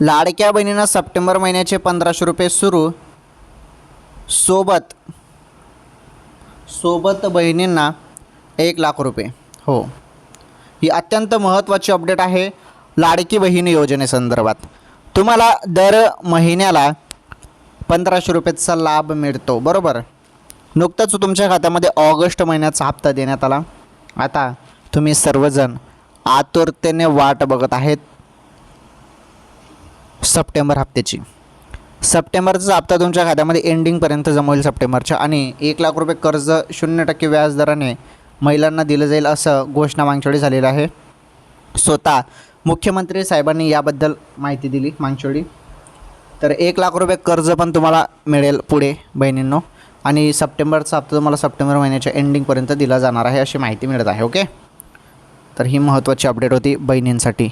लाडक्या बहिणींना सप्टेंबर महिन्याचे पंधराशे रुपये सुरू. सोबत सोबत बहिणींना एक लाख रुपये. हो. ही अत्यंत महत्त्वाची अपडेट आहे लाडकी बहीण योजनेसंदर्भात तुम्हाला दर महिन्याला पंधराशे रुपयाचा लाभ मिळतो. बरोबर? नुकतंच तुमच्या खात्यामध्ये ऑगस्ट महिन्याचा हप्ता देण्यात आला. आता तुम्ही सर्वजण आतुरतेने वाट बघत आहेत. सप्टेंबर हप्त्याची. सप्टेंबरचा हप्ता तुमच्या खात्यामध्ये एंडिंगपर्यंत जमा होईल सप्टेंबरच्या आणि एक लाख रुपये कर्ज शून्य टक्के व्याजदराने महिलांना दिलं जाईल असं घोषणा मागच्यावेळी झालेलं आहे. स्वतः मुख्यमंत्री साहेबांनी याबद्दल माहिती दिली मागच्यावेळी तर एक लाख रुपये कर्ज पण तुम्हाला मिळेल पुढे बहिणींनो. आणि सप्टेंबरचा हप्ता तुम्हाला सप्टेंबर महिन्याच्या एंडिंगपर्यंत दिला जाणार आहे अशी माहिती मिळत आहे ओके? तर ही महत्त्वाची अपडेट होती बहिणींसाठी.